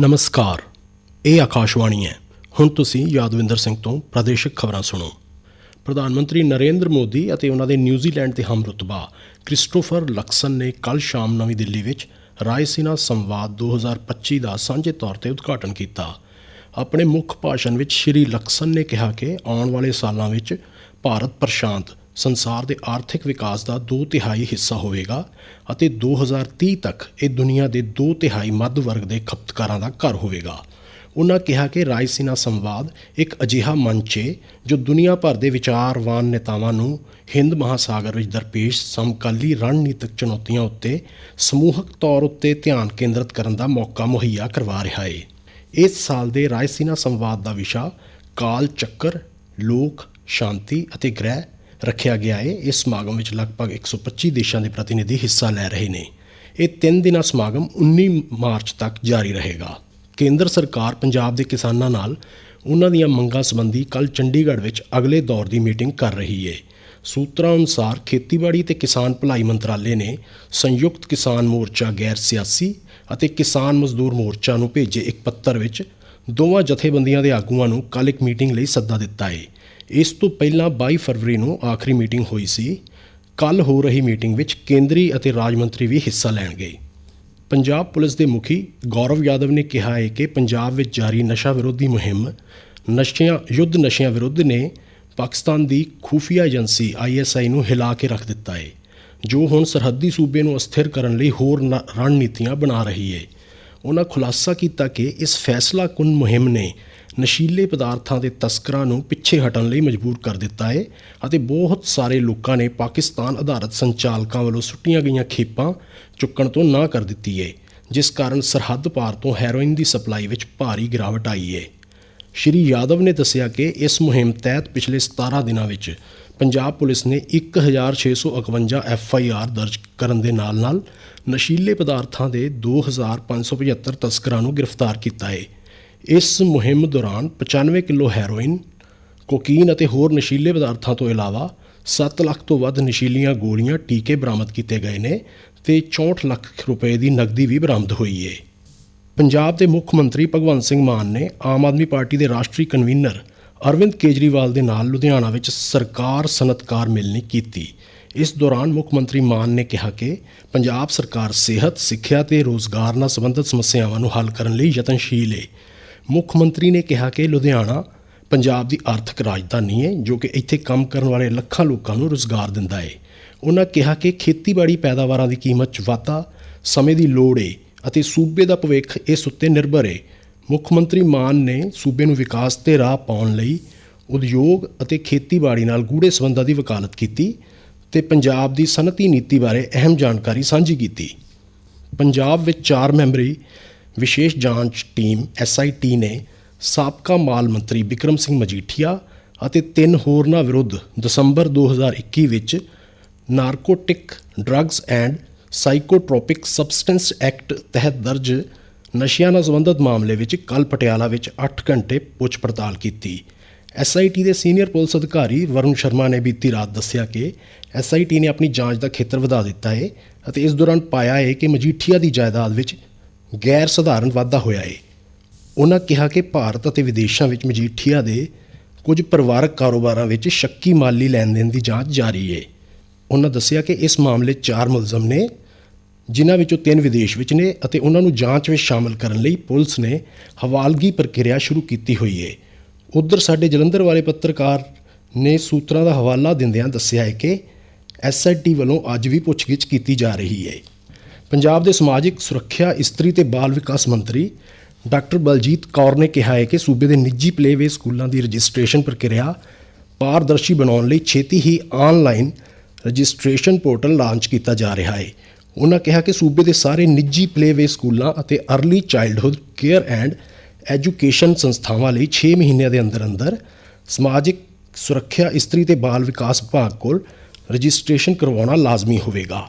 ਨਮਸਕਾਰ। ਇਹ ਆਕਾਸ਼ਵਾਣੀ ਹੈ। ਹੁਣ ਤੁਸੀਂ ਯਾਦਵਿੰਦਰ ਸਿੰਘ ਤੋਂ ਪ੍ਰਾਦੇਸ਼ਿਕ ਖਬਰਾਂ ਸੁਣੋ। ਪ੍ਰਧਾਨ ਮੰਤਰੀ ਨਰਿੰਦਰ ਮੋਦੀ ਅਤੇ ਉਹਨਾਂ ਦੇ ਨਿਊਜ਼ੀਲੈਂਡ ਦੇ ਹਮਰੁਤਬਾ ਕ੍ਰਿਸਟੋਫਰ ਲਕਸਨ ਨੇ ਕੱਲ ਸ਼ਾਮ ਨਵੀਂ ਦਿੱਲੀ ਵਿੱਚ ਰਾਇਸੀਨਾ ਸੰਵਾਦ 2025 ਦਾ ਸਾਂਝੇ ਤੌਰ ਤੇ ਉਦਘਾਟਨ ਕੀਤਾ। ਆਪਣੇ ਮੁੱਖ ਭਾਸ਼ਣ ਵਿੱਚ ਸ਼੍ਰੀ ਲਕਸਨ ਨੇ ਕਿਹਾ ਕਿ ਆਉਣ ਵਾਲੇ ਸਾਲਾਂ ਵਿੱਚ ਭਾਰਤ ਪ੍ਰਸ਼ਾਂਤ ਸੰਸਾਰ ਦੇ ਆਰਥਿਕ ਵਿਕਾਸ ਦਾ 2 ਤਿਹਾਈ ਹਿੱਸਾ ਹੋਵੇਗਾ ਅਤੇ 2030 ਤੱਕ ਇਹ ਦੁਨੀਆ ਦੇ 2 ਤਿਹਾਈ ਮੱਧ ਵਰਗ ਦੇ ਖਪਤਕਾਰਾਂ ਦਾ ਘਰ ਹੋਵੇਗਾ। ਉਹਨਾਂ ਕਿਹਾ ਕਿ ਰਾਇਸੀਨਾ ਸੰਵਾਦ ਇੱਕ ਅਜਿਹਾ ਮੰਚ ਹੈ ਜੋ ਦੁਨੀਆ ਭਰ ਦੇ ਵਿਚਾਰਵਾਨ ਨੇਤਾਵਾਂ ਨੂੰ ਹਿੰਦ ਮਹਾਸਾਗਰ ਵਿੱਚ ਦਰਪੇਸ਼ ਸਮਕਾਲੀ ਰਣਨੀਤਿਕ ਚੁਣੌਤੀਆਂ ਉੱਤੇ ਸਮੂਹਕ ਤੌਰ ਉੱਤੇ ਧਿਆਨ ਕੇਂਦਰਿਤ ਕਰਨ ਦਾ ਮੌਕਾ ਮੁਹੱਈਆ ਕਰਵਾ ਰਿਹਾ ਹੈ ਇਸ ਸਾਲ ਦੇ ਰਾਇਸੀਨਾ ਸੰਵਾਦ ਦਾ ਵਿਸ਼ਾ ਕਾਲ ਚੱਕਰ, ਲੋਕ, ਸ਼ਾਂਤੀ ਅਤੇ ਗ੍ਰਹਿ ਰੱਖਿਆ ਗਿਆ ਹੈ ਇਸ ਸਮਾਗਮ ਵਿੱਚ ਲਗਭਗ 125 ਦੇਸ਼ਾਂ ਦੇ ਪ੍ਰਤੀਨਿਧੀ ਹਿੱਸਾ ਲੈ ਰਹੇ ਨੇ। ਇਹ 3 ਦਿਨਾਂ ਸਮਾਗਮ 19 ਮਾਰਚ ਤੱਕ ਜਾਰੀ ਰਹੇਗਾ। ਕੇਂਦਰ ਸਰਕਾਰ ਪੰਜਾਬ ਦੇ ਕਿਸਾਨਾਂ ਨਾਲ ਉਹਨਾਂ ਦੀਆਂ ਮੰਗਾਂ ਸੰਬੰਧੀ ਕੱਲ ਚੰਡੀਗੜ੍ਹ ਵਿੱਚ ਅਗਲੇ ਦੌਰ ਦੀ ਮੀਟਿੰਗ ਕਰ ਰਹੀ ਹੈ ਸੂਤਰਾਂ ਅਨੁਸਾਰ ਖੇਤੀਬਾੜੀ ਤੇ ਕਿਸਾਨ ਭਲਾਈ ਮੰਤਰਾਲੇ ਨੇ ਸੰਯੁਕਤ ਕਿਸਾਨ ਮੋਰਚਾ ਗੈਰ ਸਿਆਸੀ ਅਤੇ ਕਿਸਾਨ ਮਜ਼ਦੂਰ ਮੋਰਚਾ ਨੂੰ ਭੇਜੇ ਇੱਕ ਪੱਤਰ ਵਿੱਚ ਦੋਵਾਂ ਜਥੇਬੰਦੀਆਂ ਦੇ ਆਗੂਆਂ ਨੂੰ ਕੱਲ ਇੱਕ ਮੀਟਿੰਗ ਲਈ ਸੱਦਾ ਦਿੱਤਾ ਹੈ ਇਸ ਤੋਂ ਪਹਿਲਾਂ 22 ਫਰਵਰੀ ਨੂੰ ਆਖਰੀ ਮੀਟਿੰਗ ਹੋਈ ਸੀ। ਕੱਲ ਹੋ ਰਹੀ ਮੀਟਿੰਗ ਵਿੱਚ ਕੇਂਦਰੀ ਅਤੇ ਰਾਜ ਮੰਤਰੀ ਵੀ ਹਿੱਸਾ ਲੈਣਗੇ ਪੰਜਾਬ ਪੁਲਿਸ ਦੇ ਮੁਖੀ ਗੌਰਵ ਯਾਦਵ ਨੇ ਕਿਹਾ ਹੈ ਕਿ ਪੰਜਾਬ ਵਿੱਚ ਜਾਰੀ ਨਸ਼ਾ ਵਿਰੋਧੀ ਮੁਹਿੰਮ, ਨਸ਼ਿਆਂ, ਯੁੱਧ ਨਸ਼ਿਆਂ ਵਿਰੁੱਧ ਨੇ ਪਾਕਿਸਤਾਨ ਦੀ ਖੂਫੀਆ ਏਜੰਸੀ ਆਈਐਸਆਈ ਨੂੰ ਹਿਲਾ ਕੇ ਰੱਖ ਦਿੱਤਾ ਹੈ, ਜੋ ਹੁਣ ਸਰਹੱਦੀ ਸੂਬੇ ਨੂੰ ਅਸਥਿਰ ਕਰਨ ਲਈ ਹੋਰ ਨ- ਰਣਨੀਤੀਆਂ ਬਣਾ ਰਹੀ ਹੈ। ਉਹਨਾਂ ਖੁਲਾਸਾ ਕੀਤਾ ਕਿ ਇਸ ਫੈਸਲਾ ਕੁਨ ਮੁਹਿੰਮ ਨੇ ਨਸ਼ੀਲੇ ਪਦਾਰਥਾਂ ਦੇ ਤਸਕਰਾਂ ਨੂੰ ਪਿੱਛੇ ਹਟਣ ਲਈ ਮਜਬੂਰ ਕਰ ਦਿੱਤਾ ਹੈ ਅਤੇ ਬਹੁਤ ਸਾਰੇ ਲੋਕਾਂ ਨੇ ਪਾਕਿਸਤਾਨ ਆਧਾਰਿਤ ਸੰਚਾਲਕਾਂ ਵੱਲੋਂ ਸੁੱਟੀਆਂ ਗਈਆਂ ਖੇਪਾਂ ਚੁੱਕਣ ਤੋਂ ਨਾ ਕਰ ਦਿੱਤੀ ਹੈ ਜਿਸ ਕਾਰਨ ਸਰਹੱਦ ਪਾਰ ਤੋਂ ਹੈਰੋਇਨ ਦੀ ਸਪਲਾਈ ਵਿੱਚ ਭਾਰੀ ਗਿਰਾਵਟ ਆਈ ਹੈ ਸ਼੍ਰੀ ਯਾਦਵ ਨੇ ਦੱਸਿਆ ਕਿ ਇਸ ਮੁਹਿੰਮ ਤਹਿਤ ਪਿਛਲੇ 17 ਦਿਨਾਂ ਵਿੱਚ ਪੰਜਾਬ ਪੁਲਿਸ ਨੇ 1651 ਐਫ ਆਈ ਆਰ ਦਰਜ ਕਰਨ ਦੇ ਨਾਲ-ਨਾਲ ਨਸ਼ੀਲੇ ਪਦਾਰਥਾਂ ਦੇ 2575 ਤਸਕਰਾਂ ਨੂੰ ਗ੍ਰਿਫਤਾਰ ਕੀਤਾ ਹੈ ਇਸ ਮੁਹਿੰਮ ਦੌਰਾਨ 95 ਕਿਲੋ ਹੈਰੋਇਨ, ਕੋਕੀਨ ਅਤੇ ਹੋਰ ਨਸ਼ੀਲੇ ਪਦਾਰਥਾਂ ਤੋਂ ਇਲਾਵਾ 7 ਲੱਖ ਤੋਂ ਵੱਧ ਨਸ਼ੀਲੀਆਂ ਗੋਲੀਆਂ ਟੀਕੇ ਬਰਾਮਦ ਕੀਤੇ ਗਏ ਨੇ ਤੇ 64 ਲੱਖ ਰੁਪਏ ਦੀ ਨਕਦੀ ਵੀ ਬਰਾਮਦ ਹੋਈ ਏ। ਪੰਜਾਬ ਦੇ ਮੁੱਖ ਮੰਤਰੀ ਭਗਵੰਤ ਸਿੰਘ ਮਾਨ ਨੇ ਆਮ ਆਦਮੀ ਪਾਰਟੀ ਦੇ ਰਾਸ਼ਟਰੀ ਕਨਵੀਨਰ ਅਰਵਿੰਦ ਕੇਜਰੀਵਾਲ ਦੇ ਨਾਲ ਲੁਧਿਆਣਾ ਵਿੱਚ ਸਰਕਾਰ ਸਨਅਤਕਾਰ ਮਿਲਣੀ ਕੀਤੀ। ਇਸ ਦੌਰਾਨ ਮੁੱਖ ਮੰਤਰੀ ਮਾਨ ਨੇ ਕਿਹਾ ਕਿ ਪੰਜਾਬ ਸਰਕਾਰ ਸਿਹਤ, ਸਿੱਖਿਆ ਤੇ ਰੋਜ਼ਗਾਰ ਨਾਲ ਸੰਬੰਧਿਤ ਸਮੱਸਿਆਵਾਂ ਨੂੰ ਹੱਲ ਕਰਨ ਲਈ ਯਤਨਸ਼ੀਲ ਹੈ ਮੁੱਖ ਮੰਤਰੀ ਨੇ ਕਿਹਾ ਕਿ ਲੁਧਿਆਣਾ ਪੰਜਾਬ ਦੀ ਆਰਥਿਕ ਰਾਜਧਾਨੀ ਹੈ, ਜੋ ਕਿ ਇੱਥੇ ਕੰਮ ਕਰਨ ਵਾਲੇ ਲੱਖਾਂ ਲੋਕਾਂ ਨੂੰ ਰੋਜ਼ਗਾਰ ਦਿੰਦਾ ਹੈ। ਉਹਨਾਂ ਕਿਹਾ ਕਿ ਖੇਤੀਬਾੜੀ ਪੈਦਾਵਾਰਾਂ ਦੀ ਕੀਮਤ 'ਚ ਵਾਧਾ, ਸਮੇਂ ਦੀ ਲੋੜ ਹੈ ਅਤੇ ਸੂਬੇ ਦਾ ਭਵਿੱਖ ਇਸ ਉੱਤੇ ਨਿਰਭਰ ਹੈ ਮੁੱਖ ਮੰਤਰੀ ਮਾਨ ਨੇ ਸੂਬੇ ਨੂੰ ਵਿਕਾਸ ਤੇ ਰਾਹ ਪਾਉਣ ਲਈ ਉਦਯੋਗ ਅਤੇ ਖੇਤੀਬਾੜੀ ਨਾਲ ਗੂੜੇ ਸਬੰਧਾਂ ਦੀ ਵਕਾਲਤ ਕੀਤੀ ਤੇ ਪੰਜਾਬ ਦੀ ਸਨਅਤੀ ਨੀਤੀ ਬਾਰੇ ਅਹਿਮ ਜਾਣਕਾਰੀ ਸਾਂਝੀ ਕੀਤੀ। ਪੰਜਾਬ ਵਿੱਚ ਚਾਰ ਮੈਂਬਰੀ ਵਿਸ਼ੇਸ਼ ਜਾਂਚ ਟੀਮ ਐਸਆਈਟੀ ਨੇ ਸਾਬਕਾ ਮਾਲ ਮੰਤਰੀ ਵਿਕਰਮ ਸਿੰਘ ਮਜੀਠੀਆ ਅਤੇ ਤਿੰਨ ਹੋਰਨਾਂ ਵਿਰੁੱਧ ਦਸੰਬਰ 2021 ਵਿੱਚ narcotic drugs and psychotropic substance act ਤਹਿਤ ਦਰਜ ਨਸ਼ਿਆਂ ਨਾਲ ਸੰਬੰਧਿਤ ਮਾਮਲੇ ਵਿੱਚ ਕੱਲ ਪਟਿਆਲਾ ਵਿੱਚ 8 ਘੰਟੇ ਪੁੱਛ ਪੜਤਾਲ ਕੀਤੀ ਐਸਆਈਟੀ ਦੇ ਸੀਨੀਅਰ ਪੁਲਿਸ ਅਧਿਕਾਰੀ ਵਰੁਣ ਸ਼ਰਮਾ ਨੇ ਬੀਤੀ ਰਾਤ ਦੱਸਿਆ ਕਿ ਐਸਆਈਟੀ ਨੇ ਆਪਣੀ ਜਾਂਚ ਦਾ ਖੇਤਰ ਵਧਾ ਦਿੱਤਾ ਹੈ ਅਤੇ ਇਸ ਦੌਰਾਨ ਪਾਇਆ ਹੈ ਕਿ ਮਜੀਠੀਆ ਦੀ ਜਾਇਦਾਦ ਵਿੱਚ ਗੈਰ ਸਧਾਰਨ ਵਾਧਾ ਹੋਇਆ ਹੈ ਉਹਨਾਂ ਕਿਹਾ ਕਿ ਭਾਰਤ ਅਤੇ ਵਿਦੇਸ਼ਾਂ ਵਿੱਚ ਮਜੀਠੀਆ ਦੇ ਕੁਝ ਪਰਿਵਾਰਕ ਕਾਰੋਬਾਰਾਂ ਵਿੱਚ ਸ਼ੱਕੀ ਮਾਲੀ ਲੈਣ ਦੇਣ ਦੀ ਜਾਂਚ ਜਾਰੀ ਹੈ ਉਹਨਾਂ ਦੱਸਿਆ ਕਿ ਇਸ ਮਾਮਲੇ 'ਚ ਚਾਰ ਮੁਲਜ਼ਮ ਨੇ, ਜਿਨ੍ਹਾਂ ਵਿੱਚੋਂ ਤਿੰਨ ਵਿਦੇਸ਼ ਵਿੱਚ ਨੇ ਅਤੇ ਉਹਨਾਂ ਨੂੰ ਜਾਂਚ ਵਿੱਚ ਸ਼ਾਮਲ ਕਰਨ ਲਈ ਪੁਲਿਸ ਨੇ ਹਵਾਲਗੀ ਪ੍ਰਕਿਰਿਆ ਸ਼ੁਰੂ ਕੀਤੀ ਹੋਈ ਹੈ ਉਧਰ ਸਾਡੇ ਜਲੰਧਰ ਵਾਲੇ ਪੱਤਰਕਾਰ ਨੇ ਸੂਤਰਾਂ ਦਾ ਹਵਾਲਾ ਦਿੰਦਿਆਂ ਦੱਸਿਆ ਹੈ ਕਿ ਐਸਆਈਟੀ ਵੱਲੋਂ ਅੱਜ ਵੀ ਪੁੱਛਗਿੱਛ ਕੀਤੀ ਜਾ ਰਹੀ ਹੈ ਪੰਜਾਬ ਦੇ ਸਮਾਜਿਕ ਸੁਰੱਖਿਆ, ਇਸਤਰੀ ਤੇ ਬਾਲ ਵਿਕਾਸ ਮੰਤਰੀ ਡਾਕਟਰ ਬਲਜੀਤ ਕੌਰ ਨੇ ਕਿਹਾ ਹੈ ਕਿ ਸੂਬੇ ਦੇ ਨਿੱਜੀ ਪਲੇਵੇ ਸਕੂਲਾਂ ਦੀ ਰਜਿਸਟ੍ਰੇਸ਼ਨ ਪ੍ਰਕਿਰਿਆ ਪਾਰਦਰਸ਼ੀ ਬਣਾਉਣ ਲਈ ਛੇਤੀ ਹੀ ਆਨਲਾਈਨ ਰਜਿਸਟ੍ਰੇਸ਼ਨ ਪੋਰਟਲ ਲਾਂਚ ਕੀਤਾ ਜਾ ਰਿਹਾ ਹੈ। ਉਹਨਾਂ ਕਿਹਾ ਕਿ ਸੂਬੇ ਦੇ ਸਾਰੇ ਨਿੱਜੀ ਪਲੇਵੇ ਸਕੂਲਾਂ ਅਤੇ early childhood care and education ਸੰਸਥਾਵਾਂ ਲਈ 6 ਮਹੀਨਿਆਂ ਦੇ ਅੰਦਰ ਅੰਦਰ ਸਮਾਜਿਕ ਸੁਰੱਖਿਆ, ਇਸਤਰੀ ਤੇ ਬਾਲ ਵਿਕਾਸ ਵਿਭਾਗ ਕੋਲ ਰਜਿਸਟ੍ਰੇਸ਼ਨ ਕਰਵਾਉਣਾ ਲਾਜ਼ਮੀ ਹੋਵੇਗਾ।